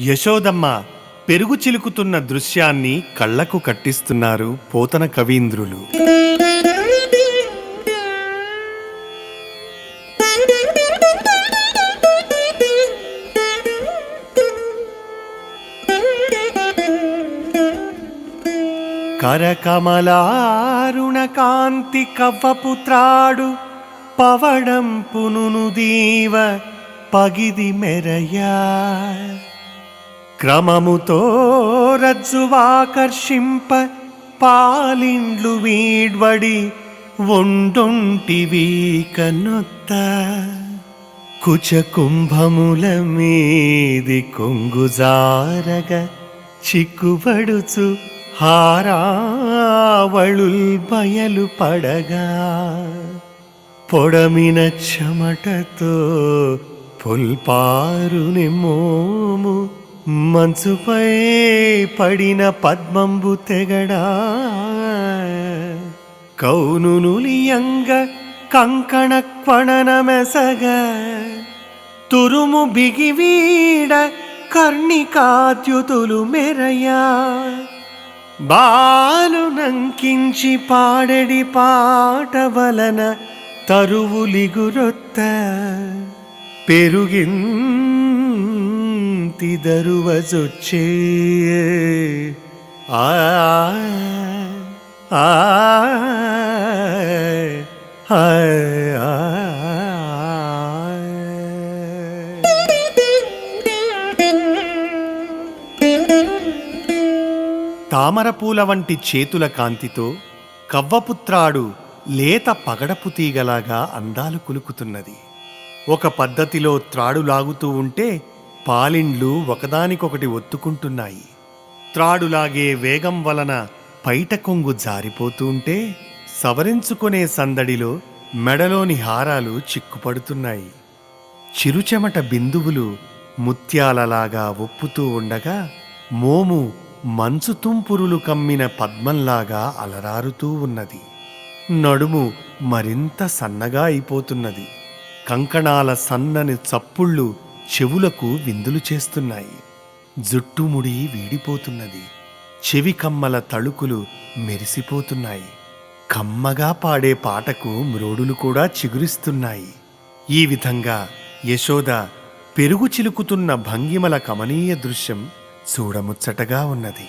యశోదమ్మ పెరుగు చిలుకుతున్న దృశ్యాన్ని కళ్ళకు కట్టిస్తున్నారు పోతన కవీంద్రులు. కరకమలారుణ కాంతి కవ్వపుత్రాడు పవడం పునును దీవ పగిది మెరయా. క్రమముతో రజ్జువాకర్షింప పాలిండ్లు వీడ్వడి ఒండొంటివి కనొత్త. కుచ కుంభముల మీది కొంగుజారగ చిక్కుబడుచు హారావళుల్ బయలు పడగా. పొడమిన చెమటతో పుల్పారుని మోము మంచుపై పడిన పద్మంబు తెగడా. కౌనునులియంగ కంకణ క్వణనమెసగ తురుము బిగివీడ కర్ణికాద్యుతులు మెరయా. బాలునంకించి పాడెడి పాట వలన తరువులిగురొత్త. పెరుగింతి దరువజొచ్చే ఆ ఆ ఆ, ఆ, తామరపూల వంటి చేతుల కాంతితో కవ్వపుత్రాడు లేత పగడపు తీగలాగా అందాలు కులుకుతున్నది. ఒక పద్ధతిలో త్రాడు లాగుతూ ఉంటే పాలిండ్లు ఒకదానికొకటి ఒత్తుకుంటున్నాయి. త్రాడులాగే వేగం వలన పైట కొంగు జారిపోతూ ఉంటే సవరించుకునే సందడిలో మెడలోని హారాలు చిక్కుపడుతున్నాయి. చిరుచెమట బిందువులు ముత్యాలలాగా ఒప్పుతూ ఉండగా మోము మంచు తుంపురులు కమ్మిన పద్మంలాగా అలరారుతూ ఉన్నది. నడుము మరింత సన్నగా అయిపోతున్నది. కంకణాల సన్నని చప్పుళ్ళు చెవులకు విందులు చేస్తున్నాయి. జుట్టుముడి వీడిపోతున్నది. చెవి కమ్మల తళుకులు మెరిసిపోతున్నాయి. కమ్మగా పాడే పాటకు మ్రోడులు కూడా చిగురిస్తున్నాయి. ఈ విధంగా యశోద పెరుగు చిలుకుతున్న భంగిమల కమనీయ దృశ్యం చూడముచ్చటగా ఉన్నది.